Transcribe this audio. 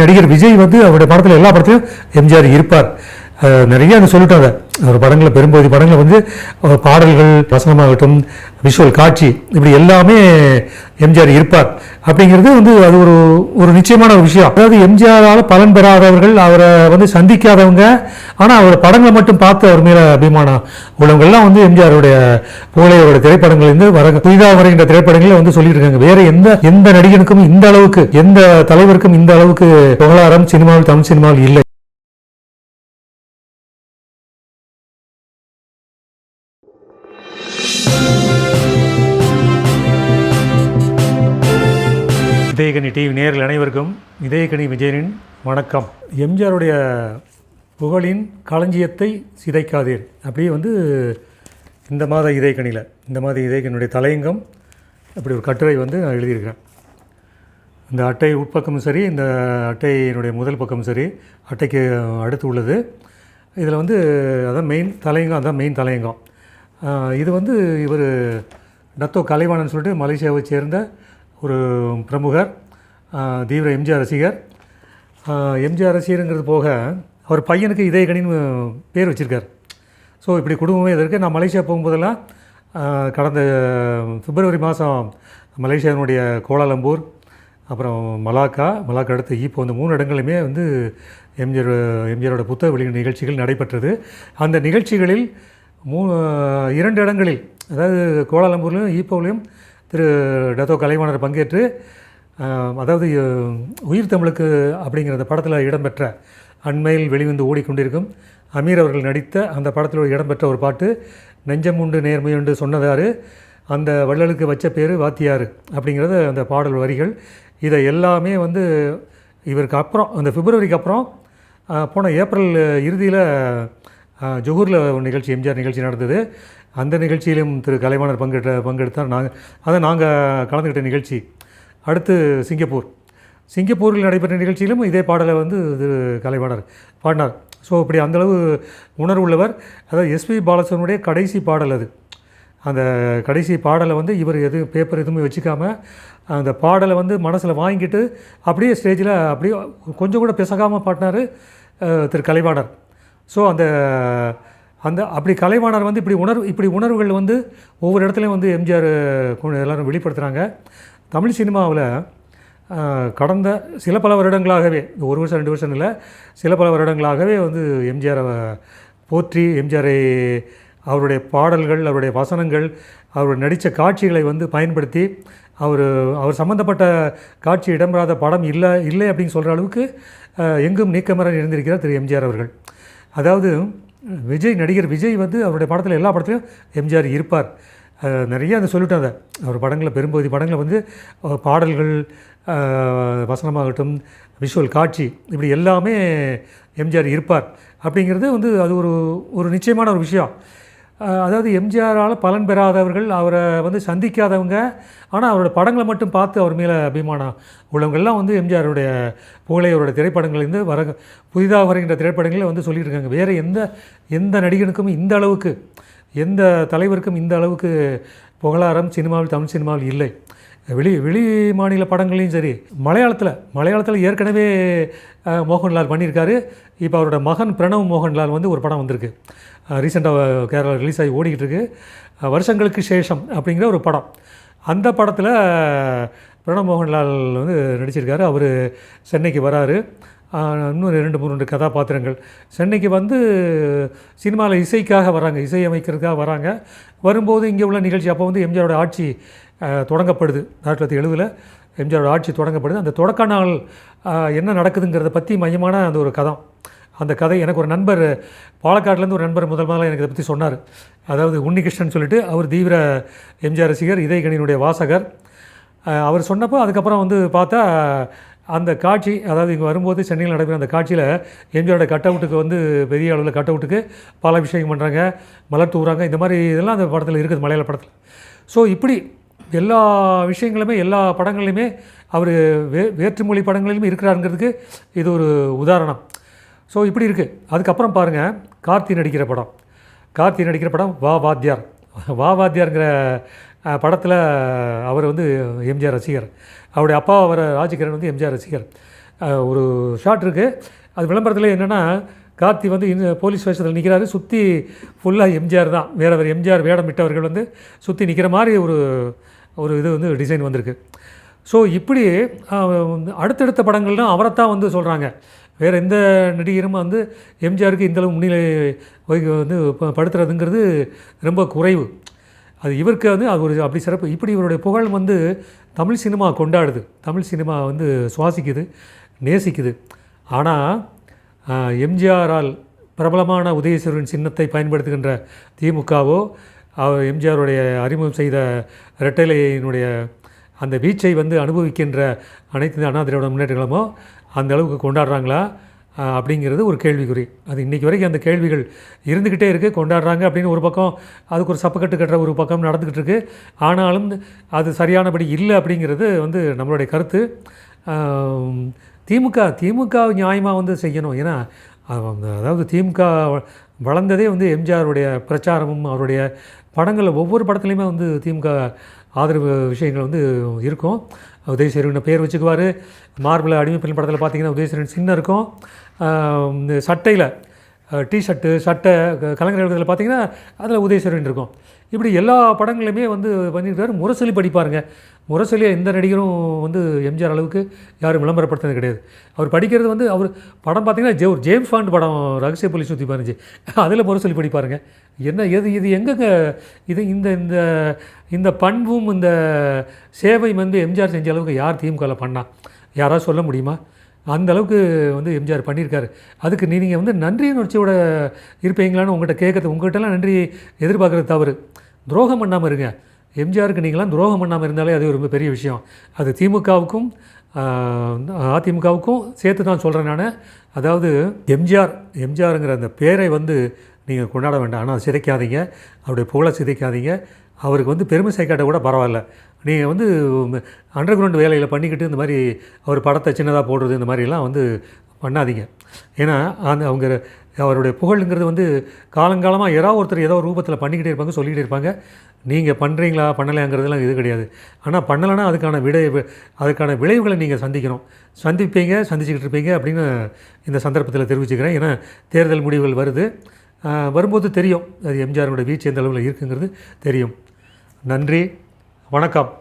நடிகர் விஜய் வந்து அவருடைய படத்தில் எல்லா படத்திலும் எம்ஜிஆர் இருப்பார். நிறைய நிறைய அந்த அதை அவர் படங்களில் பெரும்பகுதி படங்களை வந்து பாடல்கள் வசனமாகட்டும் விஷுவல் காட்சி இப்படி எல்லாமே எம்ஜிஆர் இருப்பார். அப்படிங்கிறது வந்து அது ஒரு ஒரு நிச்சயமான ஒரு விஷயம். அதாவது எம்ஜிஆரால் பலன் பெறாதவர்கள் அவரை வந்து சந்திக்காதவங்க ஆனால் அவர் படங்களை மட்டும் பார்த்து அவர் மேலே அபிமானம். உள்ளவங்கள்லாம் வந்து எம்ஜிஆருடைய புகழையோட திரைப்படங்கள் வந்து வர புதிதாக வருகின்ற திரைப்படங்களை வந்து சொல்லியிருக்காங்க வேற எந்த எந்த நடிகனுக்கும் இந்த அளவுக்கு எந்த தலைவருக்கும் இந்த அளவுக்கு புகழாரம் சினிமாவில் தமிழ் சினிமாவில் இல்லை. இதயகனி டிவி நேரில் அனைவருக்கும் இதயகனி விஜயனின் வணக்கம். எம்ஜிஆருடைய புகழின் களஞ்சியத்தை சிதைக்காதீர். அப்படியே வந்து இந்த மாத இதயக்கணியில் இந்த மாத இதயக்கணியுடைய தலையங்கம் அப்படி ஒரு கட்டுரை வந்து நான் எழுதியிருக்கிறேன். இந்த அட்டை உட்பக்கமும் சரி இந்த அட்டையினுடைய முதல் பக்கமும் சரி அட்டைக்கு அடுத்து உள்ளது. இதில் வந்து அதான் மெயின் தலையங்கம் அதான் மெயின் தலையங்கம். இது வந்து இவர் டத்தோ கலைவாணன் சொல்லிட்டு மலேசியாவை சேர்ந்த ஒரு பிரமுகர். தீவிர எம்ஜிஆர் ரசிகர். எம்ஜிஆர் ரசிகருங்கிறது போக அவர் பையனுக்கு இதயகணின்னு பேர் வச்சுருக்கார். ஸோ இப்படி குடும்பமே இது இருக்குது நான் மலேசியா போகும்போதெல்லாம் கடந்த பிப்ரவரி மாதம் மலேசியாவினுடைய கோலாலம்பூர் அப்புறம் மலாக்கா மலாக்கா அடுத்து ஈப்போ இந்த மூணு இடங்களுமே வந்து எம்ஜிஆர் எம்ஜிஆரோட புத்தக வெளியீடு நிகழ்ச்சிகள் நடைபெற்றது. அந்த நிகழ்ச்சிகளில் மூ இரண்டு இடங்களில் அதாவது கோலாலம்பூர்லையும் ஈப்போவிலையும் திரு டத்தோ கலைவாணர் பங்கேற்று அதாவது உயிர் தமிழுக்கு அப்படிங்கிற அந்த படத்தில் இடம்பெற்ற அண்மையில் வெளிவந்து ஓடிக்கொண்டிருக்கும் அமீர் அவர்கள் நடித்த அந்த படத்தில் இடம்பெற்ற ஒரு பாட்டு நெஞ்சம் உண்டு நேர்மை உண்டு சொன்னதாரு. அந்த வள்ளலுக்கு வச்ச பேர் வாத்தியார் அப்படிங்கிறது அந்த பாடல் வரிகள். இதை எல்லாமே வந்து இவருக்கு அப்புறம் அந்த பிப்ரவரிக்கு அப்புறம் போன ஏப்ரல் இறுதியில் ஜொஹூரில் ஒரு நிகழ்ச்சி எம்ஜிஆர் நிகழ்ச்சி நடந்தது. அந்த நிகழ்ச்சியிலும் திரு கலைவாணர் பங்கேற்ற பங்கெடுத்தார் நாங்கள் அதை நாங்கள் கலந்துக்கிட்ட நிகழ்ச்சி. அடுத்து சிங்கப்பூர். சிங்கப்பூரில் நடைபெற்ற நிகழ்ச்சியிலும் இதே பாடலை வந்து இது கலைவாணர் பாடினார். ஸோ இப்படி அந்தளவு உணர்வுள்ளவர் அதாவது எஸ்பி பாலசுவனுடைய கடைசி பாடல் அது. அந்த கடைசி பாடலை வந்து இவர் எது பேப்பர் எதுவுமே வச்சுக்காமல் அந்த பாடலை வந்து மனசில் வாங்கிட்டு அப்படியே ஸ்டேஜில் அப்படியே கொஞ்சம் கூட பிசகாமல் பாட்டினார் திரு கலைவாணர். ஸோ அந்த அந்த அப்படி கலைவாணர் வந்து இப்படி உணர்வு இப்படி உணர்வுகள் வந்து ஒவ்வொரு இடத்துலையும் வந்து எம்ஜிஆர் கொண்டு வெளிப்படுத்துகிறாங்க தமிழ் சினிமாவில் கடந்த சில பல வருடங்களாகவே ஒரு வருஷம் ரெண்டு வருஷம் இல்லை சில பல வருடங்களாகவே வந்து எம்ஜிஆரை போற்றி எம்ஜிஆரை அவருடைய பாடல்கள் அவருடைய வசனங்கள் அவர் நடித்த காட்சிகளை வந்து பயன்படுத்தி அவர் அவர் சம்மந்தப்பட்ட காட்சி இடம்பெறாத படம் இல்லை இல்லை அப்படின்னு சொல்கிற அளவுக்கு எங்கும் நீக்கமர இருந்திருக்கிறார் திரு எம்ஜிஆர் அவர்கள். அதாவது விஜய் நடிகர் விஜய் வந்து அவருடைய படத்தில் எல்லா படத்துலையும் எம்ஜிஆர் இருப்பார். நிறைய அதை அந்த அதை அவர் படங்களில் பெரும்பகுதி படங்களில் வந்து பாடல்கள் வசனமாகட்டும் விஷுவல் காட்சி இப்படி எல்லாமே எம்ஜிஆர் இருப்பார். அப்படிங்கிறது வந்து அது ஒரு ஒரு நிச்சயமான ஒரு விஷயம். அதாவது எம்ஜிஆரால் பலன் பெறாதவர்கள் அவரை வந்து சந்திக்காதவங்க ஆனால் அவரோட படங்களை மட்டும் பார்த்து அவர் மேலே அபிமானம். உள்ளவங்கள்லாம் வந்து எம்ஜிஆருடைய புகழை அவருடைய திரைப்படங்கள்லேருந்து வர புதிதாக வருகின்ற திரைப்படங்களை வந்து சொல்லிட்டு இருக்காங்க. வேறு எந்த எந்த நடிகனுக்கும் இந்த அளவுக்கு எந்த தலைவருக்கும் இந்த அளவுக்கு புகழாரம் சினிமாவில் தமிழ் சினிமாவில் இல்லை. வெளி வெளி மாநில படங்களையும் சரி மலையாளத்தில் மலையாளத்தில் ஏற்கனவே மோகன்லால் பண்ணியிருக்காரு. இப்போ அவரோட மகன் பிரணவ் மோகன்லால் வந்து ஒரு படம் வந்திருக்கு. ரீசெண்டாக கேரளா ரிலீஸ் ஆகி ஓடிக்கிட்டு இருக்கு வருஷங்களுக்கு சேஷம் அப்படிங்கிற ஒரு படம். அந்த படத்தில் பிரணவ் மோகன்லால் வந்து நடிச்சிருக்காரு. அவர் சென்னைக்கு வராரு. இன்னும் ரெண்டு மூணு ரெண்டு கதாபாத்திரங்கள். சென்னைக்கு வந்து சினிமாவில் இசைக்காக வராங்க இசை அமைக்கிறதுக்காக வராங்க. வரும்போது இங்கே உள்ள நிகழ்ச்சி அப்போ வந்து எம்ஜிஆரோட ஆட்சி தொடங்கப்படுது. ஆயிரத்தி தொள்ளாயிரத்தி எழுபதில் எம்ஜிஆரோட ஆட்சி தொடங்கப்படுது. அந்த தொடக்க நாள் என்ன நடக்குதுங்கிறத பற்றி மையமான அந்த ஒரு கதம். அந்த கதை எனக்கு ஒரு நண்பர் பாலக்காட்லேருந்து ஒரு நண்பர் முதல் முதல்ல எனக்கு இதை பற்றி சொன்னார். அதாவது உன்னிகிருஷ்ணன் சொல்லிட்டு அவர் தீவிர எம்ஜிஆர் ரசிகர் இதயகணியினுடைய வாசகர். அவர் சொன்னப்போ அதுக்கப்புறம் வந்து பார்த்தா அந்த காட்சி அதாவது இங்கே வரும்போது சென்னையில் நடைபெற அந்த காட்சியில் எம்ஜிஆரோட கட் அவுட்டுக்கு வந்து பெரிய அளவில் கட் அவுட்டுக்கு பல அபிஷேகம் பண்ணுறாங்க மலர் தூவுறாங்க இந்த மாதிரி இதெல்லாம் அந்த படத்தில் இருக்குது மலையாள படத்தில். ஸோ இப்படி எல்லா விஷயங்களுமே எல்லா படங்கள்லையுமே அவர் வே வேற்றுமொழி படங்களிலுமே இருக்கிறாருங்கிறதுக்கு இது ஒரு உதாரணம். ஸோ இப்படி இருக்குது அதுக்கப்புறம் பாருங்கள் கார்த்தி நடிக்கிற படம். கார்த்தி நடிக்கிற படம் வா வாத்தியார். வா வாத்தியாருங்கிற படத்தில் அவர் வந்து எம்ஜிஆர் ரசிகர். அவருடைய அப்பா அவர் ராஜகிரண் வந்து எம்ஜிஆர் ரசிகர். ஒரு ஷாட் இருக்குது அது விளம்பரத்தில் என்னென்னா கார்த்தி வந்து இந்த போலீஸ் ஸ்டேஷனில் நிற்கிறாரு சுற்றி ஃபுல்லாக எம்ஜிஆர் தான். வேறு வேறு எம்ஜிஆர் வேடம் விட்டவர்கள் வந்து சுற்றி நிற்கிற மாதிரி ஒரு ஒரு இது வந்து டிசைன் வந்திருக்கு. ஸோ இப்படி அடுத்தடுத்த படங்கள்லாம் அவரைத்தான் வந்து சொல்கிறாங்க வேறு எந்த நடிகரும் வந்து எம்ஜிஆருக்கு இந்தளவு முன்னிலை வகி வந்து படுத்துறதுங்கிறது ரொம்ப குறைவு. அது இவருக்கு வந்து அது ஒரு அப்படி சிறப்பு. இப்படி இவருடைய புகழ் வந்து தமிழ் சினிமா கொண்டாடுது. தமிழ் சினிமா வந்து சுவாசிக்குது நேசிக்குது. ஆனால் எம்ஜிஆரால் பிரபலமான உதயசூரன் சின்னத்தை பயன்படுத்துகின்ற திமுகவோ அவர் எம்ஜிஆருடைய அறிமுகம் செய்த ரெட்டைலையினுடைய அந்த வீச்சை வந்து அனுபவிக்கின்ற அனைத்து அண்ணா திராவிட முன்னேற்றங்களுமோ அந்த அளவுக்கு கொண்டாடுறாங்களா? அப்படிங்கிறது ஒரு கேள்விக்குறி. அது இன்றைக்கி வரைக்கும் அந்த கேள்விகள் இருந்துக்கிட்டே இருக்குது கொண்டாடுறாங்க அப்படின்னு ஒரு பக்கம் அதுக்கு ஒரு சப்பக்கட்டு கட்டுற ஒரு பக்கம் நடந்துக்கிட்டு இருக்குது ஆனாலும் அது சரியானபடி இல்லை அப்படிங்கிறது வந்து நம்மளுடைய கருத்து. திமுக திமுக நியாயமாக வந்து செய்யணும். ஏன்னா அதாவது திமுக வளர்ந்ததே வந்து எம்ஜிஆருடைய பிரச்சாரமும் அவருடைய படங்களில் ஒவ்வொரு படத்துலையுமே வந்து திமுக ஆதரவு விஷயங்கள் வந்து இருக்கும். உதயசேரன் பேர் வச்சுக்குவார். மார்பிள் பெண் படத்தில் பார்த்தீங்கன்னா உதயசேரன் சின்ன இருக்கும். இந்த சட்டையில் டிஷர்ட்டு சட்டை க- கலைஞர் எழுதுறதுல பார்த்தீங்கன்னா அதில் உதயசேரன் இருக்கும். இப்படி எல்லா படங்களுமே வந்து பண்ணியிருக்காரு. முரசொலி படிப்பாருங்க. முரசொலியை எந்த நடிகரும் வந்து எம்ஜிஆர் அளவுக்கு யாரும் விளம்பரப்படுத்தினது கிடையாது. அவர் படிக்கிறது வந்து அவர் படம் பார்த்தீங்கன்னா ஜே ஜேம்ஸ் ஃபாண்ட் படம் ரகசிய போலீஸ் சுற்றி பாருஞ்சு அதில் முரசொலி படிப்பாருங்க. என்ன எது இது எங்கெங்க இது இந்த இந்த இந்த பண்பும் இந்த சேவை வந்து எம்ஜிஆர் செஞ்ச அளவுக்கு யார் திமுகவில் பண்ணா? யாராவது சொல்ல முடியுமா? அந்த அளவுக்கு வந்து எம்ஜிஆர் பண்ணியிருக்காரு. அதுக்கு நீங்கள் வந்து நன்றி உணர்ச்சியோட இருப்பீங்களான்னு உங்கள்கிட்ட கேட்குறது உங்கள்கிட்டலாம் நன்றி எதிர்பார்க்குறது தவறு. துரோகம் பண்ணாமல் இருங்க. எம்ஜிஆருக்கு நீங்களாம் துரோகம் பண்ணாமல் இருந்தாலே அது ரொம்ப பெரிய விஷயம். அது திமுகவுக்கும் அதிமுகவுக்கும் சேர்த்து தான் சொல்கிறேன் நான். அதாவது எம்ஜிஆர் எம்ஜிஆருங்கிற அந்த பேரை வந்து நீங்கள் கொண்டாட வேண்டாம். ஆனால் சிதைக்காதீங்க. அவருடைய புகழை சிதைக்காதீங்க. அவருக்கு வந்து பெருமை சேர்க்காட்ட கூட பரவாயில்ல. நீங்கள் வந்து அண்டர் கிரவுண்ட் வேலையில் பண்ணிக்கிட்டு இந்த மாதிரி அவர் படத்தை சின்னதாக போடுறது இந்த மாதிரிலாம் வந்து பண்ணாதீங்க. ஏன்னா அந்த அவங்க அவருடைய புகழுங்கிறது வந்து காலங்காலமாக யாராவது ஒருத்தர் ஏதோ ஒரு ரூபத்தில் பண்ணிக்கிட்டே இருப்பாங்க சொல்லிக்கிட்டே இருப்பாங்க. நீங்கள் பண்ணுறீங்களா பண்ணலையாங்கிறதுலாம் இது கிடையாது. ஆனால் பண்ணலைன்னா அதுக்கான விடை அதுக்கான விளைவுகளை நீங்கள் சந்திக்கணும். சந்திப்பீங்க சந்திச்சுக்கிட்டு இருப்பீங்க அப்படின்னு இந்த சந்தர்ப்பத்தில் தெரிவிச்சுக்கிறேன். ஏன்னா தேர்தல் முடிவுகள் வருது. வரும்போது தெரியும். அது எம்ஜிஆருடைய வீச்சு எந்த அளவில் இருக்குங்கிறது தெரியும். நன்றி. வணக்கம்.